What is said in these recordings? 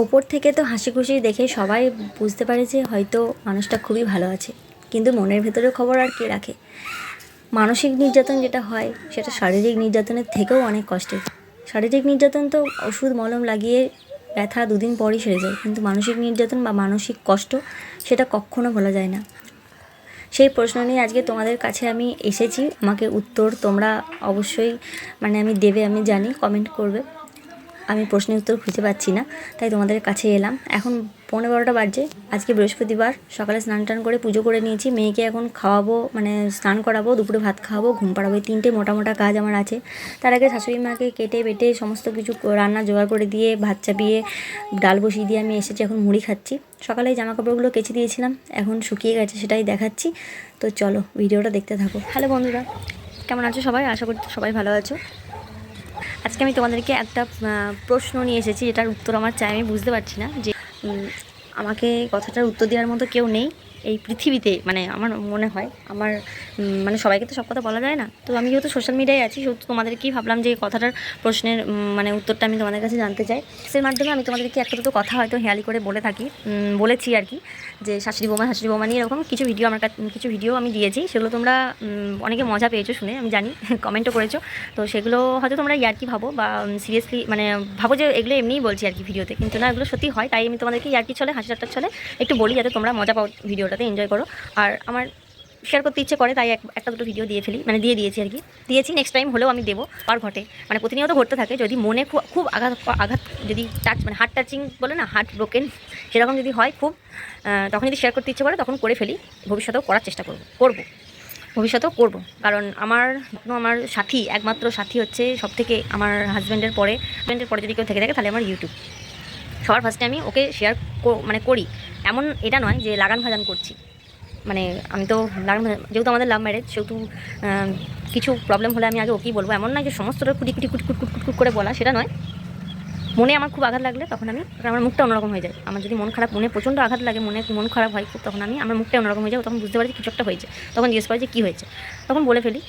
ওপর থেকে তো হাসি খুশি দেখে সবাই বুঝতে পারে যে হয়তো মানুষটা খুবই ভালো আছে। কিন্তু মনের ভেতরের খবর আর কে রাখে? মানসিক নির্যাতন যেটা হয়, সেটা শারীরিক নির্যাতনের থেকেও অনেক কষ্টের। শারীরিক নির্যাতন তো ওষুধ মলম লাগিয়ে ব্যথা দুদিন পরই সেরে যায়। কিন্তু মানসিক নির্যাতন বা মানসিক কষ্ট, সেটা কখনো বলা যায় না। সেই প্রশ্ন নিয়ে আজকে তোমাদের কাছে আমি এসেছি। আমাকে উত্তর তোমরা অবশ্যই মানে আমি দেবে, আমি জানি কমেন্ট করবে। আমি প্রশ্নের উত্তর খুঁজে পাচ্ছি না, তাই তোমাদের কাছে এলাম। এখন পনেরো বারোটা বাজছে, আজকে বৃহস্পতিবার, সকালে স্নান টান করে পুজো করে নিয়েছি, মেয়েকে এখন খাওয়াবো মানে স্নান করাবো, দুপুরে ভাত খাওয়াবো, ঘুম পাড়াবো, এই তিনটে মোটা মোটা কাজ আমার আছে। তার আগে শাশুড়ি মাকে কেটে বেটে সমস্ত কিছু রান্না জোগাড় করে দিয়ে, ভাত চাপিয়ে, ডাল বসিয়ে দিয়ে আমি এসেছি, এখন মুড়ি খাচ্ছি। সকালে জামা কাপড়গুলো কেচে দিয়েছিলাম, এখন শুকিয়ে গেছে সেটাই দেখাচ্ছি। তো চলো, ভিডিওটা দেখতে থাকো। হ্যালো বন্ধুরা, কেমন আছো সবাই? আশা করি সবাই ভালো আছো। আজকে আমি তোমাদেরকে একটা প্রশ্ন নিয়ে এসেছি, যেটার উত্তর আমার চাই, আমি বুঝতে পারছি না যে আমাকে কথাটার উত্তর দেওয়ার মতো কেউ নেই। এই পৃথিবীতে মানে আমার মনে হয়, আমার মানে সবাইকে তো সব কথা বলা যায় না। তো আমি যেহেতু সোশ্যাল মিডিয়ায় আছি, সেহেতু তোমাদেরকেই ভাবলাম যে কথাটার প্রশ্নের মানে উত্তরটা আমি তোমাদের কাছে জানতে চাই। এর মাধ্যমে আমি তোমাদেরকে একটা দুটো কথা হয়তো হেয়ালি করে বলে থাকি বলেছি আর কি, যে শাশুড়ি বৌমা শাশুড়ি বৌমা নিয়ে এরকম কিছু ভিডিও আমার কাছে ভিডিও আমি দিয়েছি, সেগুলো তোমরা অনেকে মজা পেয়েছ শুনে, আমি জানি কমেন্টও করেছ। তো সেগুলো হয়তো তোমরা ইয়ার্কি ভাবো বা সিরিয়াসলি মানে ভাবো যে এগুলো এমনিই বলছি আর কি ভিডিওতে কিন্তু না, এগুলো সত্যি হয়, তাই আমি তোমাদেরকে ইয়ার্কি চলে হাসি চলে একটু বলি, যাতে তোমরা মজা পাও ভিডিওটাতে এনজয় করো। আর আমার শেয়ার করতে ইচ্ছে করে, তাই এক- একটা দুটো ভিডিও দিয়ে ফেলি মানে দিয়ে দিয়েছি আর কি। দিয়েছি নেক্সট টাইম হলেও আমি দেবো আর ঘটে। মানে প্রতিনিয়ত ঘটতে থাকে, যদি মনে খুব খুব আঘাত আঘাত, যদি টাচ মানে হার্ট টাচিং বলে না হার্ট ব্রোকেন সেরকম যদি হয় খুব তখন যদি শেয়ার করতে ইচ্ছে করে, তখন করে ফেলি। ভবিষ্যতেও করার চেষ্টা করব করব। ভবিষ্যতেও করব। কারণ আমার আমার সাথী, একমাত্র সাথী হচ্ছে সব থেকে আমার হাজব্যান্ডের পরে। হাজব্যান্ডের পরে যদি কেউ থেকে থাকে, তাহলে আমার ইউটিউব সবার ফার্স্টে আমি ওকে শেয়ার মানে করি। এমন এটা নয় যে লাগান ভাজান করছি। মানে আমি তো লাগান ভাজান, যেহেতু আমাদের লাভ ম্যারেজ সেহেতু কিছু প্রবলেম হলে আমি আগে ওকেই বলব। এমন নয় যে সমস্তটা কুটি কুটি কুট কুট কুট করে বলা, সেটা নয়। মনে আমার খুব আঘাত লাগলে তখন আমি আমার মুখটা অন্যরকম হয়ে যায়। আমার যদি মন খারাপ, মনে প্রচণ্ড আঘাত লাগে, মনে মন খারাপ হয়, খুব তখন আমি, আমার মুখটা অন্যরকম হয়ে যায় তখন বুঝতে পারি কিছু একটা হয়েছে। তখন জিজ্ঞেস করি যে কী হয়েছে? তখন বলে ফেলি।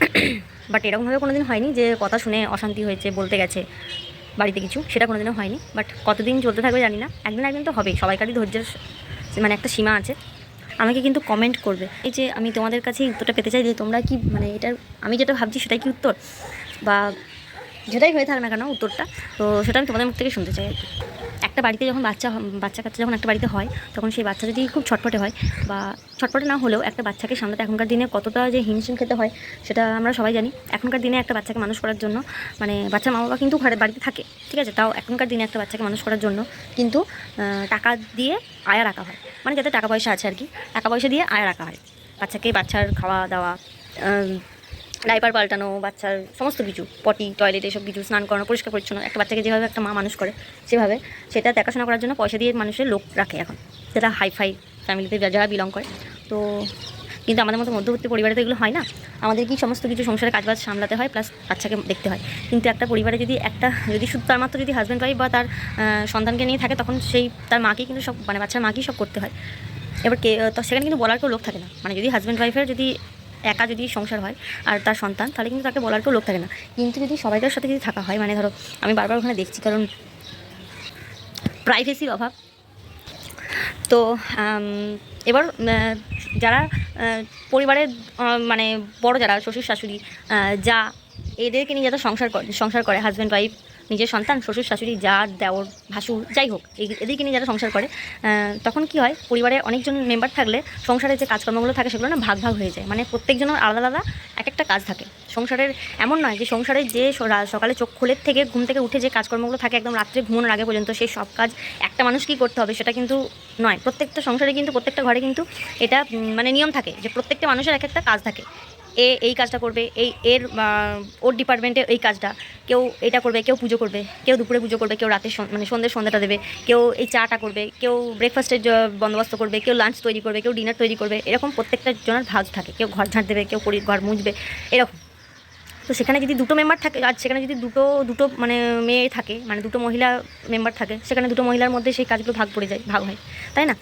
বাট এরকমভাবে কোনো দিন হয়নি যে কথা শুনে অশান্তি হয়েছে, বলতে গেছে। বাড়িতে কিছু, সেটা কোনোদিনও হয়নি বাট কতদিন চলতে থাকবে জানি না। একদিন একদিন তো হবেই, সবাইকারই ধৈর্যের মানে একটা সীমা আছে। আমাকে কিন্তু কমেন্ট করবে, এই যে আমি তোমাদের কাছে উত্তরটা পেতে চাই যে তোমরা কি মানে এটার আমি যেটা ভাবছি সেটাই কি উত্তর? বা যেটাই হয়ে থাক না কেন উত্তরটা, তো সেটা আমি তোমাদের মুখ থেকে শুনতে চাই আর কি। একটা বাড়িতে যখন বাচ্চা বাচ্চা কাচ্চা যখন একটা বাড়িতে হয়, তখন সেই বাচ্চা যদি খুব ছটফটে হয় বা ছটফটে না হলেও একটা বাচ্চাকে সামলাতে এখনকার দিনে কতটা যে হিমশিম খেতে হয়, সেটা আমরা সবাই জানি। এখনকার দিনে একটা বাচ্চাকে মানুষ করার জন্য মানে বাচ্চার মা বাবা কিন্তু ঘরে, বাড়িতে থাকে, ঠিক আছে? তাও এখনকার দিনে একটা বাচ্চাকে মানুষ করার জন্য কিন্তু টাকা দিয়ে আয়া রাখা হয়। মানে যাতে টাকা পয়সা আছে আর কি, টাকা পয়সা দিয়ে আয়া রাখা হয়। বাচ্চাকে বাচ্চার খাওয়া দাওয়া ডাইপার পাল্টানো, বাচ্চার সমস্ত কিছু, পটি, টয়লেট, এসব কিছু, স্নান করানো, পরিষ্কার পরিচ্ছন্ন, একটা বাচ্চাকে যেভাবে একটা মা মানুষ করে, সেভাবে সেটা দেখাশোনা করার জন্য পয়সা দিয়ে মানুষের লোক রাখে এখন। সেটা হাইফাই ফ্যামিলিতে যারা বিলং করে। তো কিন্তু আমাদের মতো মধ্যবর্তী পরিবারে তো এগুলো হয় না। আমাদের কি সমস্ত কিছু সংসারের কাজবাজ সামলাতে হয় প্লাস বাচ্চাকে দেখতে হয়। কিন্তু একটা পরিবারে যদি একটা, যদি শুধু তার মাত্র যদি হাজব্যান্ড ওয়াইফ বা তার সন্তানকে নিয়ে থাকে, তখন সেই, তার মাকেই কিন্তু সব মানে বাচ্চার মাকেই সব করতে হয়। এবার কে, তো সেখানে কিন্তু বলার কেউ লোক থাকে না। মানে যদি হাজব্যান্ড ওয়াইফের যদি একা যদি সংসার হয় আর তার সন্তান, তাহলে কিন্তু তাকে বলার কেউ লোক থাকে না। কিন্তু যদি সবাইকার সাথে যদি থাকা হয় মানে ধরো আমি বারবার ওখানে দেখছি, কারণ প্রাইভেসির অভাব। তো এবার যারা পরিবারের মানে বড় যারা, শ্বশুর শাশুড়ি যা, এদেরকে নিয়ে যারা সংসার করে সংসার করে হাজব্যান্ড ওয়াইফ নিজের সন্তান, শ্বশুর, শাশুড়ি, যা দেওর, ভাসুর, যাই হোক, এই- এদেরকে নিয়ে যারা সংসার করে তখন কি হয়, পরিবারে অনেকজন মেম্বার থাকলে সংসারে যে কাজকর্মগুলো থাকে সেগুলো না ভাগ ভাগ হয়ে যায়। মানে প্রত্যেকজনের আলাদা আলাদা এক একটা কাজ থাকে। সংসারের এমন নয় যে সংসারে যে সকালে চোখ খোলের থেকে ঘুম থেকে উঠে যে কাজকর্মগুলো থাকে, একদম রাত্রে ঘুমানোর আগে পর্যন্ত সেই সব কাজ একটা মানুষ কি করতে হবে সেটা কিন্তু নয়। প্রত্যেকটা সংসারে কিন্তু, প্রত্যেকটা ঘরে কিন্তু এটা মানে নিয়ম থাকে যে প্রত্যেকটা মানুষের এক একটা কাজ থাকে। এ এই কাজটা করবে, এই এর ওর ডিপার্টমেন্টে এই কাজটা। কেউ এটা করবে, কেউ পুজো করবে, কেউ দুপুরে পুজো করবে, কেউ রাতে মানে সন্ধ্যের সন্ধ্যাটা দেবে, কেউ এই চাটা করবে, কেউ ব্রেকফাস্টের বন্দোবস্ত করবে, কেউ লাঞ্চ তৈরি করবে, কেউ ডিনার তৈরি করবে, এরকম প্রত্যেকটা জনের ভাগ থাকে। কেউ ঘর ঝাঁট দেবে, কেউ ঘর মুছবে, এরকম। তো সেখানে যদি দুটো মেম্বার থাকে, আর সেখানে যদি দুটো দুটো মানে মেয়ে থাকে মানে দুটো মহিলা মেম্বার থাকে, সেখানে দুটো মহিলার মধ্যে সেই কাজগুলো ভাগ পড়ে যায়, ভাগ হয়, তাই না?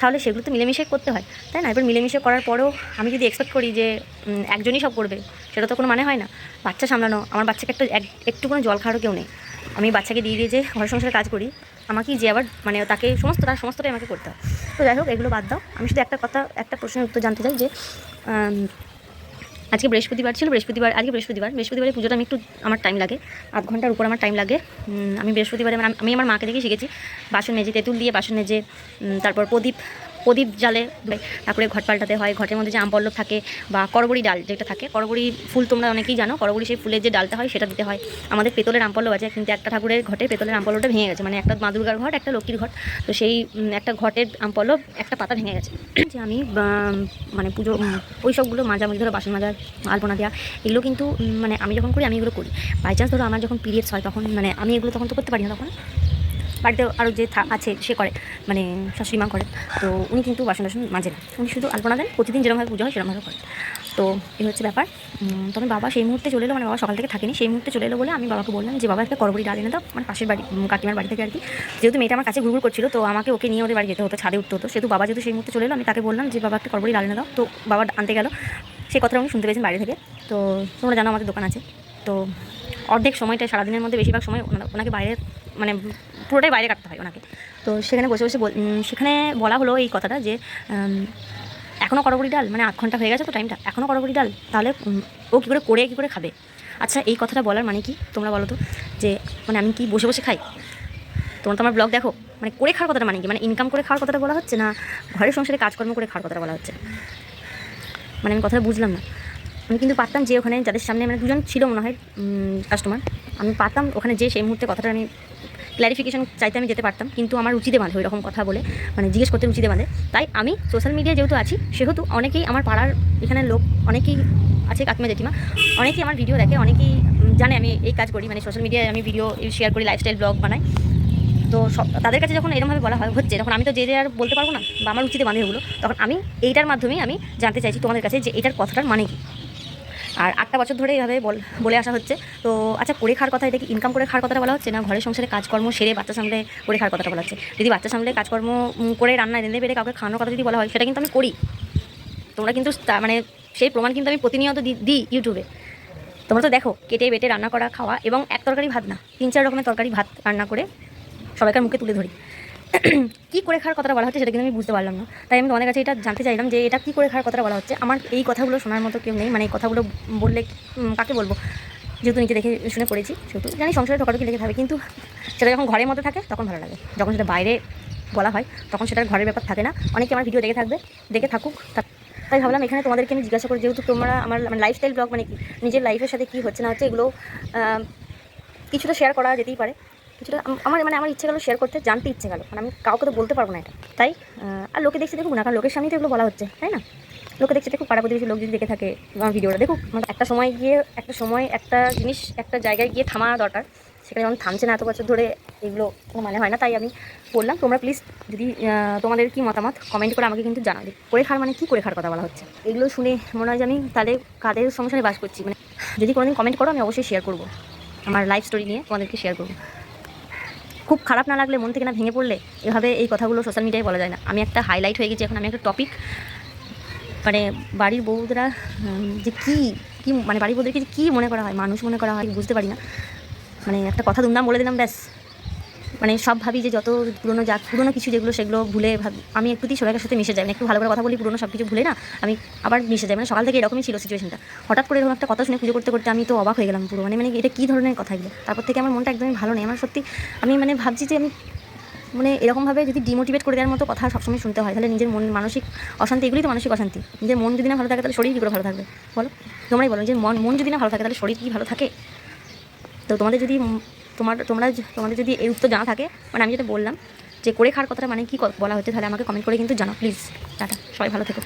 তাহলে সেগুলো তো মিলেমিশে করতে হয়, তাই না? এবার মিলেমিশে করার পরেও আমি যদি এক্সপেক্ট করি যে একজনই সব করবে, সেটা তো কোনো মানে হয় না। বাচ্চা সামলানো, আমার বাচ্চাকে একটা, এক- একটু কোনো জল খাওয়ারও কেউ নেই। আমি বাচ্চাকে দিয়ে দিয়ে যে ঘর সংসারে কাজ করি আমাকেই যে আবার মানে তাকে সমস্ত, তার সমস্তটাই আমাকে করতে হয়। তো যাই হোক, এগুলো বাদ দাও। আমি শুধু একটা কথা, একটা প্রশ্নের উত্তর জানতে চাই যে আজকে বৃহস্পতিবার ছিল, বৃহস্পতিবার, আজকে বৃহস্পতিবার। বৃহস্পতিবারে পুজোটা আমি একটু আমার টাইম লাগে, আধ ঘণ্টার উপর আমার টাইম লাগে। আমি বৃহস্পতিবারে মানে আমি আমার মাকে দেখে শিখেছি। বাসন মেজে তেঁতুল দিয়ে, বাসন মেজে তারপর প্রদীপ প্রদীপ জালে তারপরে ঘট পাল্টাতে হয়, ঘটের মধ্যে যে আমপল্লব থাকে বা করবড়ি ডাল যেটা থাকে করবড়ি ফুল তোমরা অনেকেই জানো করবড়ি সেই ফুলের যে ডালটা হয় সেটা দিতে হয়। আমাদের পেতলের আমপল্লব আছে, কিন্তু একটা ঠাকুরের ঘটে পেতলের আমপল্লবটা ভেঙে গেছে মানে একটা মা দুর্গার ঘট, একটা লক্ষ্মীর ঘট, তো সেই একটা ঘটের আমপল্লব একটা পাতা ভেঙে গেছে। যে আমি মানে পুজো ওই সবগুলো মাঝামাঝি ধরো বাসন মাজা, আলপনা দেওয়া এগুলো কিন্তু মানে আমি যখন করি, আমি এগুলো করি। বাই চান্স ধরো আমার যখন পিরিয়ডস হয়, তখন মানে আমি এগুলো তখন তো করতে পারি না তখন। বাড়িতে আরও যে আছে, সে করে মানে শাশুড়ি মা করে, তো উনি কিন্তু বাসন টাসন মাজে না। উনি শুধু আলপনা দেন, প্রতিদিন যেরকমভাবে পুজো হয় সেরকমভাবে করে। তো এই হচ্ছে ব্যাপার। তবে বাবা সেই মুহূর্তে চলে এলো মানে বাবা সকাল থেকে থাকেনি, সেই মুহূর্তে চলে এলো বলে আমি বাবাকে বললাম যে, বাবা একটা করবড়ি ডাল এনে দাও মানে পাশের বাড়ি কাকিমার বাড়ি থেকে আর কি। যেহেতু মেয়েটা আমার কাছে ঘুরঘুর করছিল, তো আমাকে ওকে নিয়ে ওদের বাড়ি যেতে হতো, ছাদে উঠতে হতো। সেহেতু বাবা যেহেতু সেই মুহূর্তে চলে এলো, আমি তাকে বললাম যে, বাবা একটা করবড়ি ডাল এনে দাও। তো বাবা আনতে গেল। সেই কথাটা উনি শুনতে পেয়েছেন বাইরে থেকে। তো তোমরা জানো আমাদের দোকান আছে। তো অর্ধেক সময়টা সারাদিনের মধ্যে বেশিরভাগ সময় ওনা- ওনাকে বাইরে মানে পুরোটাই বাইরে কাটতে হয় ওনাকে। তো সেখানে বসে বসে সেখানে বলা হলো এই কথাটা যে এখনও করবড়ি ডাল মানে আধ ঘণ্টা হয়ে গেছে তো টাইমটা এখনও করবড়ি ডাল, তাহলে ও কী করে করে, কী করে খাবে? আচ্ছা এই কথাটা বলার মানে কি? তোমরা বলো তো, যে মানে আমি কি বসে বসে খাই? তোমরা তো আমার ব্লগ দেখো মানে করে খাওয়ার কথাটা মানে কি? মানে ইনকাম করে খাওয়ার কথাটা বলা হচ্ছে না ঘরের সংসারে কাজকর্ম করে খাওয়ার কথাটা বলা হচ্ছে? মানে আমি কথাটা বুঝলাম না। আমি কিন্তু পারতাম যে ওখানে যাদের সামনে মানে দুজন ছিল মনে হয় কাস্টমার আমি পারতাম, ওখানে যে সেই মুহূর্তে কথাটা আমি ক্ল্যারিফিকেশন চাইতে আমি যেতে পারতাম, কিন্তু আমার রুচিতে বাঁধে ওই রকম কথা বলে মানে জিজ্ঞেস করতে রুচিতে বাঁধে। তাই আমি সোশ্যাল মিডিয়া যেহেতু আছি, সেহেতু অনেকেই আমার পাড়ার এখানে লোক, অনেকেই আছে কাকিমা জেঠিমা, অনেকেই আমার ভিডিও দেখে, অনেকেই জানে আমি এই কাজ করি মানে সোশ্যাল মিডিয়ায় আমি ভিডিও শেয়ার করি লাইফস্টাইল ব্লগ বানাই। তো সব, তাদের কাছে যখন এরকমভাবে বলা হয়, হচ্ছে যখন আমি তো যে যে আর বলতে পারব না, বা আমার উচিতে বাঁধে ওগুলো তখন আমি এইটার মাধ্যমেই আমি জানতে চাইছি তোমাদের কাছে যে এটার কথাটার মানে কি। আর আটটা বছর ধরে এইভাবে বল আসা হচ্ছে। তো আচ্ছা করে খাওয়ার কথা, এটা কি ইনকাম করে খাওয়ার কথাটা বলা হচ্ছে না? ঘরের সংসারে কাজকর্ম সেরে বাচ্চা সামলে করে খাওয়ার কথাটা বলা হচ্ছে। যদি বাচ্চা সামলে কাজকর্ম করে রান্না রেঁধে বেড়ে কাউকে খাওয়ানোর কথা যদি বলা হয়, সেটা কিন্তু আমি করি। তোমরা কিন্তু মানে সেই প্রমাণ কিন্তু আমি প্রতিনিয়ত দিই ইউটিউবে তোমরা তো দেখো, কেটে বেটে রান্না করা, খাওয়া এবং এক তরকারি ভাত না, তিন চার রকমের তরকারি ভাত রান্না করে সবাইকার মুখে তুলে ধরি। কী করে খাওয়ার কথাটা বলা হচ্ছে সেটা কিন্তু আমি বুঝতে পারলাম না। তাই আমি তোমাদের কাছে এটা জানতে চাইলাম যে এটা কী করে খাওয়ার কথাটা বলা হচ্ছে। আমার এই কথাগুলো শোনার মতো কেউ নেই মানে এই কথাগুলো বললে কাকে বলব? যেহেতু নিজে দেখে শুনে পড়েছি, সেহেতু জানি সংসারে ঢোকাঢুকি লেগে থাকে, কিন্তু সেটা যখন ঘরের মধ্যে থাকে তখন ভালো লাগে। যখন সেটা বাইরে বলা হয়, তখন সেটার ঘরের ব্যাপার থাকে না। অনেকে আমার ভিডিও দেখে থাকবে, দেখে থাকুক তাই ভাবলাম এখানে তোমাদেরকে আমি জিজ্ঞাসা করি, যেহেতু তোমরা আমার মানে লাইফস্টাইল ব্লগ মানে নিজের লাইফের সাথে কী হচ্ছে না হচ্ছে এগুলো কিছুটা শেয়ার করা যেতেই পারে। কিছুটা আমার মানে আমার ইচ্ছে গেলো শেয়ার করতে, জানতে ইচ্ছে গেলো। মানে আমি কাউকে তো বলতে পারব না এটা। তাই আর লোকে দেখছি দেখুক না, কারণ লোকের সামনেই তো এগুলো বলা হচ্ছে, তাই না? লোকে দেখছে দেখুক পাড়া প্রতিবেশী লোক যদি দেখে থাকে আমার ভিডিওটা দেখুক মানে একটা সময় গিয়ে, একটা সময়, একটা জিনিস, একটা জায়গায় গিয়ে থামা দরকার। সেখানে যখন থামছে না, এত বছর ধরে এগুলো কোনো মানে হয় না, তাই আমি বললাম, তোমরা প্লিজ যদি তোমাদের কি মতামত কমেন্ট করে আমাকে কিন্তু জানাবে করে খাওয়ার মানে কী করে খার কথা বলা হচ্ছে? এগুলো শুনে মনে হয় যে আমি তাদের কাদের সংসারে বাস করছি? মানে যদি কোনোদিন কমেন্ট করো, আমি অবশ্যই শেয়ার করব। আমার লাইফ স্টোরি নিয়ে তোমাদেরকে শেয়ার করব। খুব খারাপ না লাগলে, মন থেকে না ভেঙে পড়লে, এভাবে এই কথাগুলো সোশ্যাল মিডিয়ায় বলা যায় না। আমি একটা হাইলাইট হয়ে গেছি, এখন আমি একটা টপিক মানে বাড়ির বউদেরা যে কী কী মানে বাড়ির বউদেরকে যে কী মনে করা হয়, মানুষ মনে করা হয় বুঝতে পারি না। মানে একটা কথা দুমদাম বলে দিলাম, ব্যাস। মানে সব ভাবি যে যত পুরনো যা পুরনো কিছু যেগুলো সেগুলো ভুলে ভাবি আমি একটুতেই সবাইকার সাথে মিশে যাই। মানে একটু ভালো করে কথা বলি, পুরনো সব কিছু ভুলে না, আমি আবার মিশে যাই। মানে সকাল থেকে এরকমই ছিল সিচুয়েশনটা হঠাৎ করে এরকম একটা কথা শুনে পুজো করতে করতে আমি তো অবাক হয়ে গেলাম পুরো। মানে মানে এটা কী ধরনের কথা এগুলো? তারপর থেকে আমার মনটা একদমই ভালো নেই। আমার সত্যি, আমি মানে ভাবছি যে আমি মানে এরকমভাবে যদি ডিমোটিভেট করে দেওয়ার মতো কথা সবসময় শুনতে হয়, তাহলে নিজের মন মানসিক অশান্তি এগুলোই তো মানসিক অশান্তি। নিজের মন যদি না ভালো থাকে তাহলে শরীর কী করে ভালো থাকবে? বলো, তোমরাই বলো যে মন মন যদি না ভালো থাকে তাহলে শরীর কি ভালো থাকে? তো তোমাদের যদি তোমার, তোমরা তোমাদের যদি এই উত্তর জানা থাকে মানে আমি যেটা বললাম যে করে খাওয়ার কথাটা মানে কী বলা হচ্ছে, তাহলে আমাকে কমেন্ট করে কিন্তু জানাও প্লিজ টাটা, সবাই ভালো থেকো।